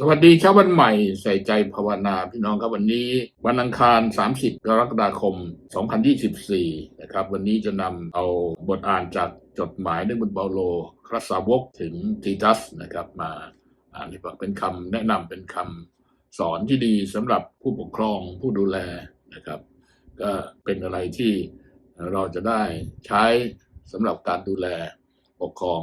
สวัสดีเช้าวันใหม่ใส่ใจภาวนาพี่น้องครับวันนี้วันอังคาร 30 กรกฎาคม 2024 นะครับ วันนี้จะนำเอาบทอ่านจากจดหมายในบุญเปาโลครัสสาวกถึงทีตัสนะครับมาอ่านให้ฟังเป็นคำแนะนำเป็นคำสอนที่ดีสำหรับผู้ปกครองผู้ดูแลนะครับ ก็เป็นอะไรที่เราจะได้ใช้สำหรับการดูแลปกครอง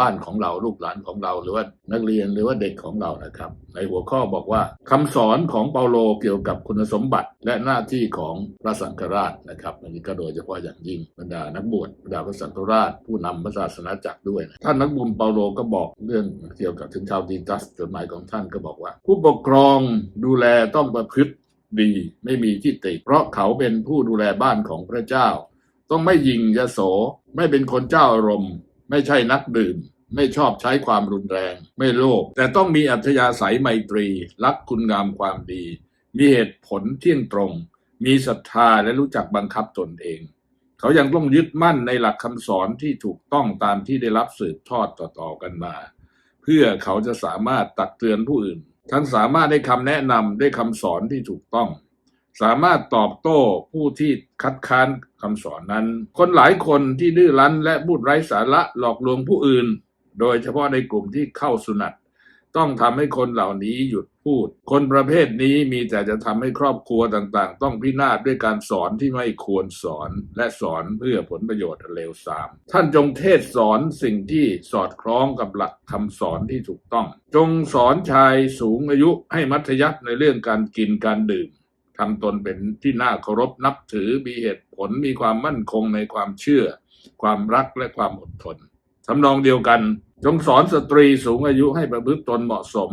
บ้านของเราลูกหลานของเราหรือว่านักเรียนหรือว่าเด็กของเรานะครับ ในหัวข้อบอกว่าคำสอนของเปาโลเกี่ยวกับคุณสมบัติและหน้าที่ของพระสังฆราชนะครับอันนี้ก็โดยเฉพาะอย่างยิ่งบรรดานักบวชบรรดาพระสังฆราช ผู้นำพระศาสนาจักรด้วยนะท่านนักบุญเปาโลก็บอกเรื่องเกี่ยวกับถึงชาวดีตัสจดหมายของท่านก็บอกว่า ผู้ปกครองดูแลต้องประพฤติดีไม่มีที่ติ เพราะเขาเป็นผู้ดูแลบ้านของพระเจ้า ต้องไม่ยิงยโสไม่เป็นคนเจ้าอารมณ์ ไม่ใช่นักดื่ม ไม่ชอบใช้ความรุนแรง ไม่โลภแต่ต้องมีอัธยาศัยไมตรี รักคุณงามความดี มีเหตุผลเที่ยงตรง มีศรัทธาและรู้จักบังคับตนเอง เขายังต้องยึดมั่นในหลักคำสอนที่ถูกต้องตามที่ได้รับสืบทอดต่อๆกันมา เพื่อเขาจะสามารถตักเตือนผู้อื่น ทั้งสามารถได้คำแนะนำได้คำสอนที่ถูกต้อง สามารถตอบโต้ผู้ที่คัดค้านคำสอนนั้น คนหลายคนที่ดื้อรั้นและพูดไร้สาระหลอกลวงผู้อื่น โดยเฉพาะในกลุ่มที่เข้าสุนัตต้องทำให้คนเหล่านี้หยุดพูด คนประเภทนี้มีแต่จะทำให้ครอบครัวต่างๆ ต้องพินาศด้วยการสอนที่ไม่ควรสอนและสอนเพื่อผลประโยชน์เลวทราม ท่านจงเทศสอนสิ่งที่สอดคล้องกับหลักคำสอนที่ถูกต้อง จงสอนชายสูงอายุให้มัธยัติในเรื่องการกินการดื่ม ทำตนเป็นที่น่าเคารพนับถือมีเหตุผลมีความมั่นคงในความเชื่อ ความรักและความอดทนทำนองเดียวกัน จงสอนสตรีสูงอายุให้ประพฤติตนเหมาะสม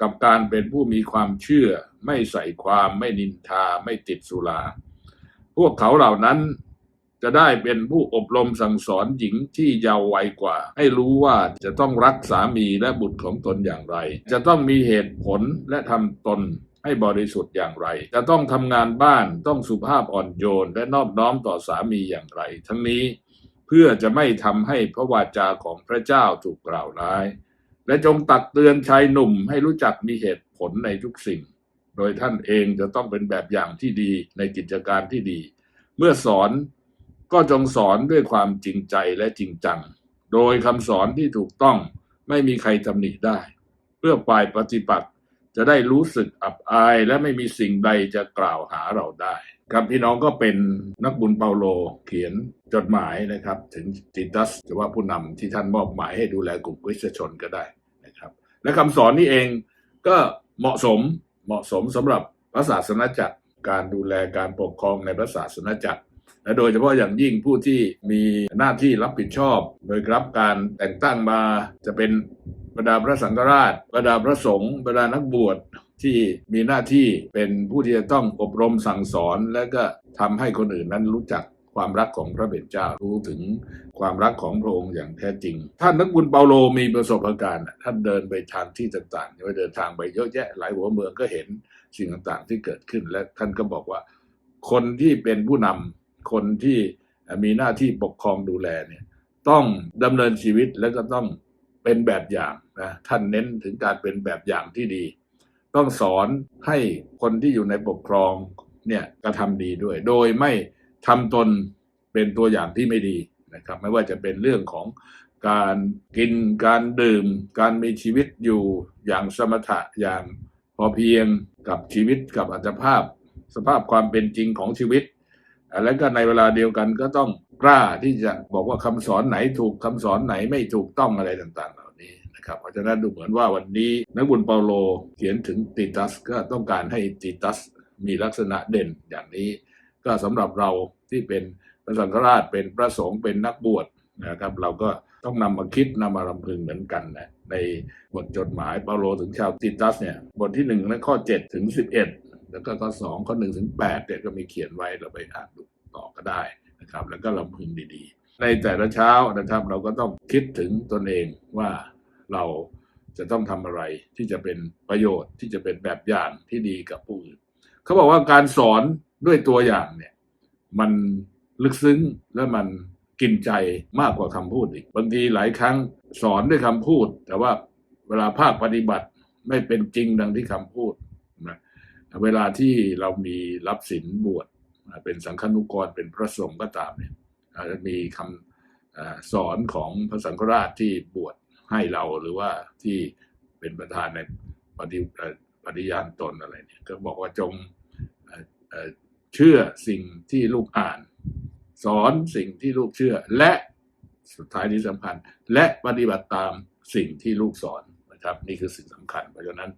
กับการเป็นผู้มีความเชื่อ ไม่ใส่ความไม่นินทาไม่ติดสุราพวกเขาเหล่านั้นจะได้เป็นผู้อบรมสั่งสอนหญิงที่เยาว์วัยกว่า ให้รู้ว่าจะต้องรักสามีและบุตรของตนอย่างไร จะต้องมีเหตุผลและทำตน ให้บริสุทธิ์อย่างไร จะต้องทำงานบ้านต้องสุภาพอ่อนโยน และนอบน้อมต่อสามีอย่างไร ทั้งนี้เพื่อจะไม่ทำให้พระวาจาของพระเจ้าถูกกล่าวร้าย และจงตักเตือนชายหนุ่มให้รู้จักมีเหตุผลในทุกสิ่ง โดยท่านเองจะต้องเป็นแบบอย่างที่ดีในกิจการที่ดี เมื่อสอนก็จงสอนด้วยความจริงใจและจริงจัง โดยคำสอนที่ถูกต้องไม่มีใครตำหนิได้ เพื่อฝ่ายปฏิบัติ จะได้รู้สึกอับอายและไม่มีสิ่งใดจะกล่าวหาเราได้ ครับพี่น้องก็เป็นนักบุญเปาโลเขียนจดหมายนะครับ ถึงติตัสหรือว่าผู้นำที่ท่านมอบหมายให้ดูแลกลุ่มคริสตชนก็ได้นะครับ และคำสอนนี้เองก็เหมาะสมเหมาะสมสำหรับพระศาสนาจักรการดูแลการปกครองในพระศาสนาจักรและโดยเฉพาะอย่างยิ่งผู้ที่มีหน้าที่รับผิดชอบ โดยรับการแต่งตั้งมาจะเป็น บรรดาพระสังฆราช บรรดาพระสงฆ์บรรดานักบวชที่มีหน้าที่เป็นผู้ที่จะต้องอบรมสั่งสอน และก็ทำให้คนอื่นนั้นรู้จักความรักของพระเบญเจ้ารู้ถึงความรักของพระองค์อย่างแท้จริง ท่านนักบุญเปาโลมีประสบการณ์ท่านเดินไปทางที่ต่างๆไปเดินทางไปเยอะแยะหลายหัวเมืองก็เห็นสิ่งต่างๆที่เกิดขึ้นและท่านก็บอกว่า คนที่เป็นผู้นำคนที่มีหน้าที่ปกครองดูแลเนี่ยต้องดำเนินชีวิตแล้วก็ต้อง เป็นแบบอย่างนะท่านเน้นถึงการเป็นแบบอย่างที่ดี ต้องสอนให้คนที่อยู่ในปกครองเนี่ยกระทำดีด้วย โดยไม่ทำตนเป็นตัวอย่างที่ไม่ดีนะครับ ไม่ว่าจะเป็นเรื่องของการกินการดื่ม การมีชีวิตอยู่อย่างสมถะอย่างพอเพียงกับชีวิตกับอัตภาพ สภาพความเป็นจริงของชีวิต และก็ในเวลาเดียวกันก็ต้อง กล้าที่จะบอกว่าคำสอนไหนถูกคำสอนไหนไม่ถูกต้องอะไรต่างๆ เหล่านี้นะครับเพราะฉะนั้นดูเหมือนว่าวันนี้นักบุญเปาโลเขียนถึงติตัสก็ต้องการให้ติตัสมีลักษณะเด่นอย่างนี้ ก็สำหรับเราที่เป็นพระสังฆราชเป็นพระสงฆ์เป็นนักบวชนะครับเราก็ต้องนำมาคิดนำมารำพึงเหมือนกันนะในบทจดหมายเปาโลถึงชาวติตัสเนี่ยบทที่หนึ่งและข้อ 7 ถึง 11 แล้วก็ข้อ2ข้อ1ถึง8เนี่ยก็มีเขียนไว้เราไปอ่านดูต่อก็ได้ นะครับแล้วก็ลำพึงดีๆ ในแต่ละเช้านะครับเราก็ต้องคิดถึงตนเองว่าเราจะต้องทำอะไรที่จะเป็นประโยชน์ที่จะเป็นแบบอย่างที่ดีกับผู้อื่นเขาบอกว่าการสอนด้วยตัวอย่างเนี่ยมันลึกซึ้งและมันกินใจมากกว่าคำพูดอีกบางทีหลายครั้งสอนด้วยคำพูด แต่ว่าเวลาภาคปฏิบัติไม่เป็นจริงดังที่คำพูดนะเวลาที่เรามีรับศีลบวช เป็นสังฆนุกรเป็นพระสงฆ์ก็ตามเนี่ยอาจจะมีคำอาสอนของพระสังฆราชที่บวชให้เราหรือว่าที่เป็นประธานในปฏิปฏิญาณตนอะไรเนี่ยก็บอกว่าจงเชื่อสิ่งที่ลูกอ่าน สอนสิ่งที่ลูกเชื่อ และสุดท้ายที่สำคัญ และปฏิบัติตามสิ่งที่ลูกสอนนะครับ นี่คือสิ่งสำคัญ เพราะฉะนั้น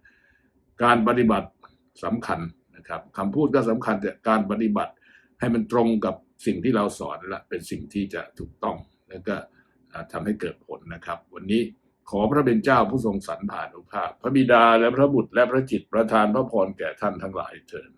การปฏิบัติสำคัญ ครับคำพูดก็สำคัญแต่การปฏิบัติให้มันตรงกับสิ่งที่เราสอนและเป็นสิ่งที่จะถูกต้องแล้วก็อ่าทำให้เกิดผลนะครับ วันนี้ขอพระเป็นเจ้าผู้ทรงสรรผ่านุภาพ พระบิดาและพระบุตรและพระจิตประทานพระพรแก่ท่านทั้งหลายเถิด